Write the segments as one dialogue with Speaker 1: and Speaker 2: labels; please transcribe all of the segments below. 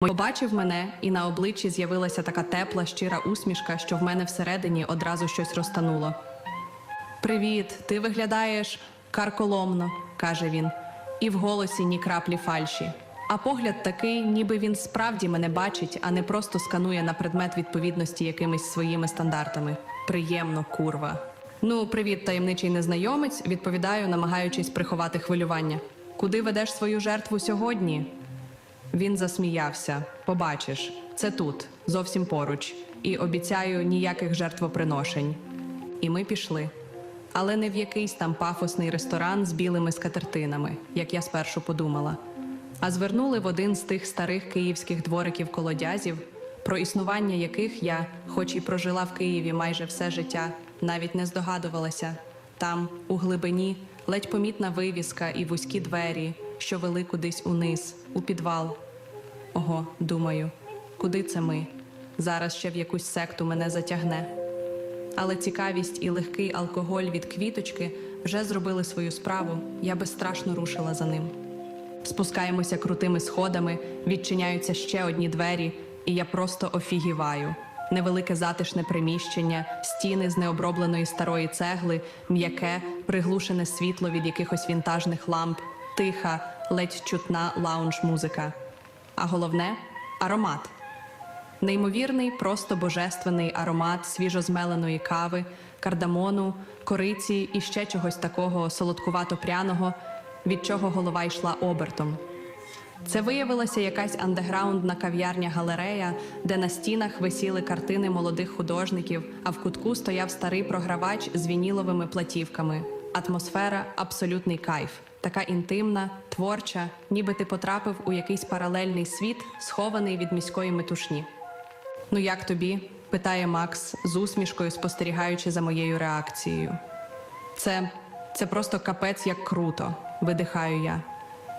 Speaker 1: Побачив мене, і на обличчі з'явилася така тепла, щира усмішка, що в мене всередині одразу щось розтануло. Привіт, ти виглядаєш карколомно, каже він, і в голосі ні краплі фальші. А погляд такий, ніби він справді мене бачить, а не просто сканує на предмет відповідності якимись своїми стандартами. Приємно, курва. Ну, привіт, таємничий незнайомець, відповідаю, намагаючись приховати хвилювання. Куди ведеш свою жертву сьогодні? Він засміявся. Побачиш, це тут, зовсім поруч, і обіцяю ніяких жертвоприношень. І ми пішли. Але не в якийсь там пафосний ресторан з білими скатертинами, як я спершу подумала, а звернули в один з тих старих київських двориків колодязів, про існування яких я, хоч і прожила в Києві майже все життя, навіть не здогадувалася. Там, у глибині, ледь помітна вивіска і вузькі двері, що вели кудись униз, у підвал. Ого, думаю, куди це ми? Зараз ще в якусь секту мене затягне. Але цікавість і легкий алкоголь від квіточки вже зробили свою справу. Я безстрашно рушила за ним. Спускаємося крутими сходами, відчиняються ще одні двері, і я просто офігіваю. Невелике затишне приміщення, стіни з необробленої старої цегли, м'яке, приглушене світло від якихось вінтажних ламп, тиха, ледь чутна лаунж-музика. А головне аромат. Неймовірний, просто божественний аромат свіжозмеленої кави, кардамону, кориці і ще чогось такого солодкувато-пряного, від чого голова йшла обертом. Це виявилася якась андеграундна кав'ярня-галерея, де на стінах висіли картини молодих художників, а в кутку стояв старий програвач з вініловими платівками. Атмосфера абсолютний кайф, така інтимна, творча, ніби ти потрапив у якийсь паралельний світ, схований від міської метушні. Ну як тобі? питає Макс з усмішкою, спостерігаючи за моєю реакцією. Це, це просто капець як круто, видихаю я.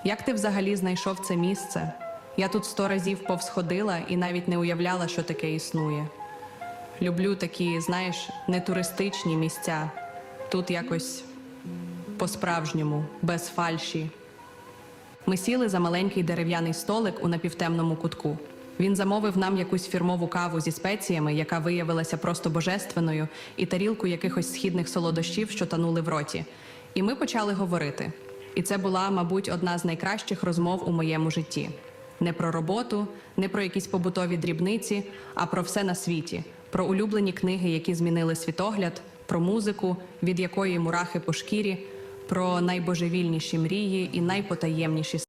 Speaker 1: Як ти взагалі знайшов це місце? Я тут сто разів повсходила і навіть не уявляла, що таке існує. Люблю такі, знаєш, нетуристичні місця. Тут якось по-справжньому, без фальші. Ми сіли за маленький дерев'яний столик у напівтемному кутку. Він замовив нам якусь фірмову каву зі спеціями, яка виявилася просто божественною, і тарілку якихось східних солодощів, що танули в роті. І ми почали говорити. І це була, мабуть, одна з найкращих розмов у моєму житті. Не про роботу, не про якісь побутові дрібниці, а про все на світі, про улюблені книги, які змінили світогляд, про музику, від якої мурахи по шкірі, про найбожевільніші мрії і найпотаємніші